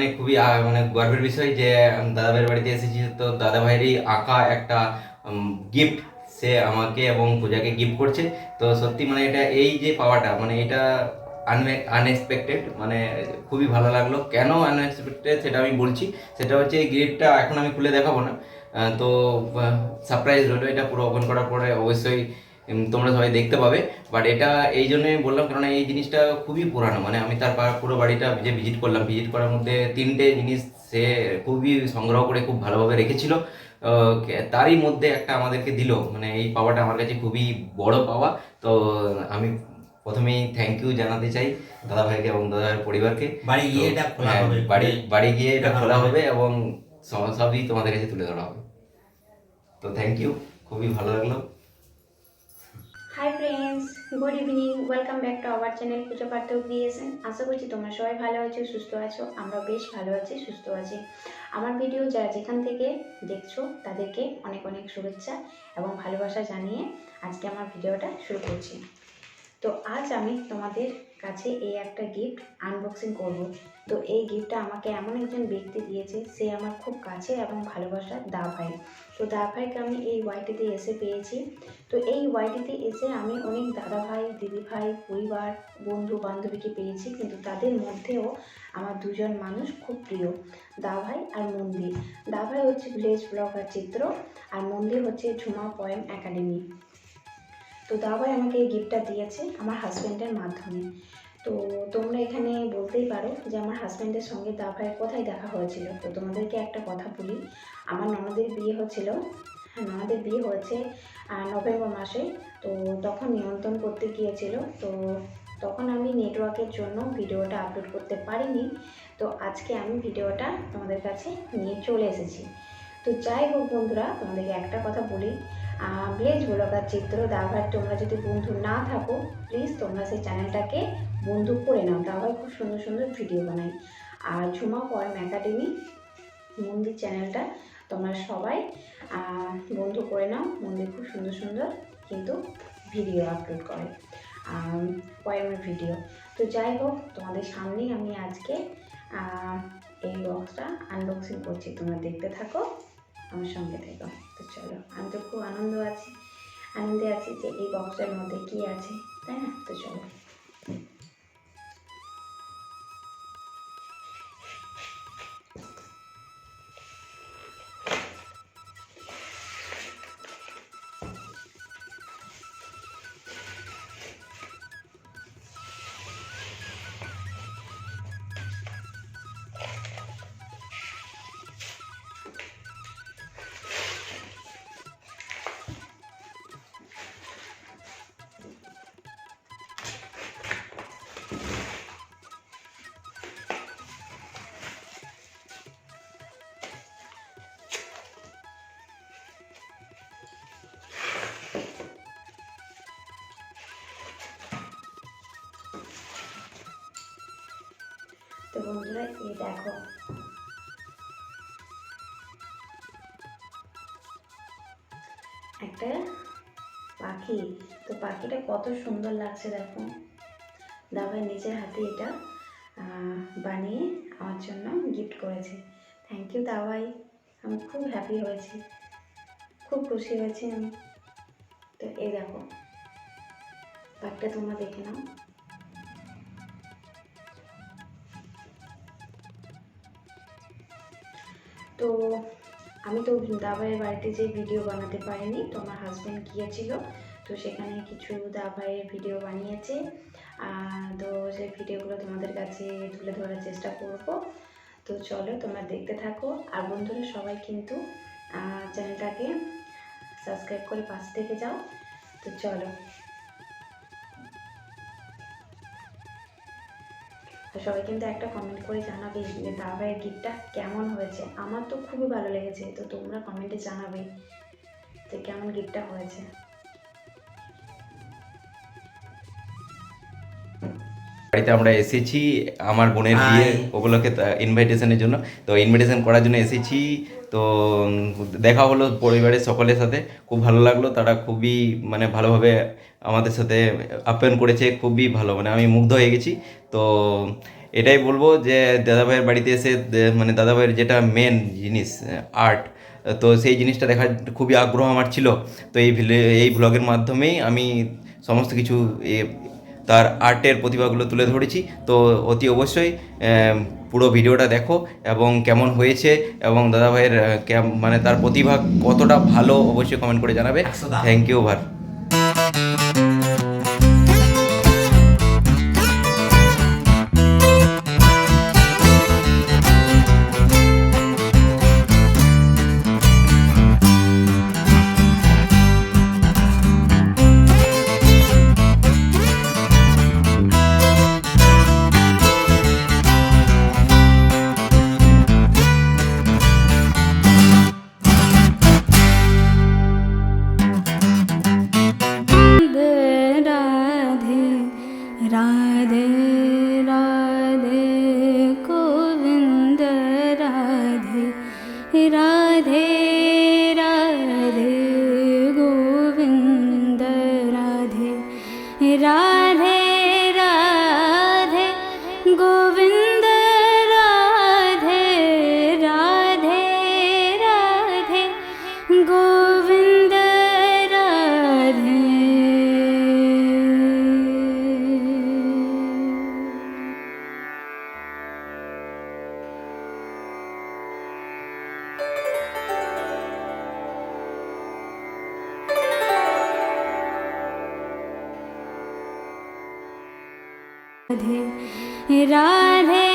মানে খুবই মানে গর্বের বিষয় যে দাদাভাইয়ের বাড়িতে এসেছি। তো দাদাভাইয়েরই আঁকা একটা গিফট সে আমাকে এবং পূজাকে গিফট করছে। তো সত্যি মানে এটা এই যে পাওয়াটা মানে এটা আনএক্সপেক্টেড মানে খুবই ভালো লাগল। কেন আনএক্সপেক্টেড সেটা আমি বলছি। সেটা হচ্ছে এই গিফটটা এখন আমি খুলে দেখাবো না। তো সারপ্রাইজ রইল এটা পুরো ওপেন করার পরে। অবশ্যই তোমরা সবাই দেখতে পাবে। বাট এটা এই জন্যই বললাম কারণ এই জিনিসটা খুবই পুরানো। মানে আমি তার পুরো বাড়িটা যে ভিজিট করলাম ভিজিট করার মধ্যে তিনটে জিনিস সে খুবই সংগ্রহ করে খুব ভালোভাবে রেখেছিল। তারই মধ্যে একটা আমাদেরকে দিল। মানে এই পাওয়াটা আমার কাছে খুবই বড় পাওয়া। তো আমি প্রথমেই থ্যাংক ইউ জানাতে চাই দাদা ভাইকে এবং দাদা ভাইয়ের পরিবারকে। বাড়ি গিয়ে এটা খোলা হ্যাঁ, হবে। বাড়ি বাড়ি গিয়ে এটা খোলা হবে। এবং সব- সবই তোমাদের কাছে তুলে ধরা হবে। তো থ্যাংক ইউ খুবই ভালো লাগল। Hi friends good evening welcome back to our channel Pujo Partha creation আশা করছি তোমরা সবাই ভালো আছো, সুস্থ আছো আমরা বেশ ভালো আছি, সুস্থ আছি। আমার ভিডিও যারা যেখান থেকে দেখছ, তাদেরকে অনেক অনেক শুভেচ্ছা এবং ভালোবাসা জানিয়ে আজকে আমার ভিডিওটা শুরু করছি। তো আজ আমি তোমাদের কাছে এই একটা গিফট আনবক্সিং করব। তো এই গিফটটা আমাকে এমন একজন ব্যক্তি দিয়েছে, সে আমার খুব কাছে এবং ভালোবাসার দা ভাই তো দা ভাইকে আমি এই ওয়াইটিতে এসে পেয়েছি। তো এই ওয়াইটিতে এসে আমি অনেক দাদা ভাই দিদি ভাই পরিবার বন্ধু বান্ধবীকে পেয়েছি, কিন্তু তাদের মধ্যেও আমার দুজন মানুষ খুব প্রিয় দা ভাই আর মন্দির দা ভাই হচ্ছে ভিলেজ ব্লগার চিত্র আর মন্দির হচ্ছে ঝুমা পয়েম একাডেমি তো দাবাই আমাকে এই গিফটটা দিয়েছে আমার হাজব্যান্ডের মাধ্যমে। তো তোমরা এখানে বলতেই পারো যে আমার হাজব্যান্ডের সঙ্গে দা ভাইয়ের কোথায় দেখা হয়েছিল। তো তোমাদেরকে একটা কথা বলি, আমার ননদের বিয়ে হচ্ছিল হ্যাঁ ননদের বিয়ে হয়েছে নভেম্বর মাসে। তো তখন নিমন্ত্রণ করতে গিয়েছিল। তো তখন আমি নেটওয়ার্কের জন্য ভিডিওটা আপলোড করতে পারিনি। তো আজকে আমি ভিডিওটা তোমাদের কাছে নিয়ে চলে এসেছি। তো যাই হোক বন্ধুরা, তোমাদেরকে একটা কথা বলি ব্লেজ ব্লগার চিত্র। দাভার তোমরা যদি বন্ধু না থাকো প্লিজ তোমরা সেই চ্যানেলটাকে বন্ধু করে নাও। দাভার খুব সুন্দর সুন্দর ভিডিও বানাই আর ঝুমা পয়েম একাডেমি মন্দির চ্যানেলটা তোমরা সবাই বন্ধু করে নাও। মন্দির খুব সুন্দর সুন্দর কিন্তু ভিডিও আপলোড করে পয়েমের ভিডিও তো যাই হোক, তোমাদের সামনেই আমি আজকে এই বক্সটা আনবক্সিং করছি। তোমরা দেখতে থাকো। আমার সঙ্গে থেকো। তো চলো, আমি তো খুব আনন্দ আছি। আনন্দে আছি যে এই বক্সটার মধ্যে কী আছে, তাই না? তো চলো। বন্ধুরা এই দেখো। একটা পাখি। তো পাখিটা কত সুন্দর লাগছে দেখো। দাবাই নিজের হাতে এটা বানিয়ে আমার জন্য গিফট করেছে। থ্যাংক ইউ দাবাই আমি খুব হ্যাপি হয়েছি। খুব খুশি হয়েছি আমি। তো এই দেখো। পাখিটা তোমরা দেখে নাও। তো আমি তো দাবাইয়ের বাড়িতে যে ভিডিও বানাতে পারিনি, তো আমার হাজব্যান্ড গিয়েছিল, তো সেখানে কিছু দাবাইয়ের ভিডিও বানিয়েছে। তো সেই ভিডিওগুলো তোমাদের কাছে তুলে ধরার চেষ্টা করব। তো চলো তোমরা দেখতে থাকো। আর বন্ধুরা, সবাই কিন্তু চ্যানেলটাকে সাবস্ক্রাইব করে পাশ থেকে যাও। তো চলো। তো সবাই কিন্তু একটা কমেন্ট করে জানাবে যে দাবাইয়ের গিফটটা কেমন হয়েছে? আমার তো খুবই ভালো লেগেছে তো তোমরা কমেন্টে জানাবে যে কেমন গিফটটা হয়েছে। বাড়িতে আমরা এসেছি আমার বোনের বিয়ে. ওগুলোকে ইনভাইটেশনের জন্য। তো ইনভাইটেশন করার জন্য এসেছি তো দেখা হলো পরিবারের সকলের সাথে। খুব ভালো লাগল, তারা খুবই মানে ভালোভাবে আমাদের সাথে আপ্যায়ন করেছে, খুবই ভালো মানে আমি মুগ্ধ হয়ে গেছি। তো, এটাই বলব যে, দাদাভাইয়ের বাড়িতে এসে মানে দাদাভাইয়ের যেটা মেন জিনিস আর্ট তো সেই জিনিসটা দেখার খুবই আগ্রহ আমার ছিল। তো এই এই ব্লগের মাধ্যমেই আমি সমস্ত কিছু তার আর্টের প্রতিভাগুলো তুলে ধরেছি। তো অতি অবশ্যই পুরো ভিডিওটা দেখো এবং কেমন হয়েছে এবং দাদাভাইয়ের মানে তার প্রতিভা কতটা ভালো অবশ্যই কমেন্ট করে জানাবে। থ্যাংক ইউ ভার। राधे राधे राधे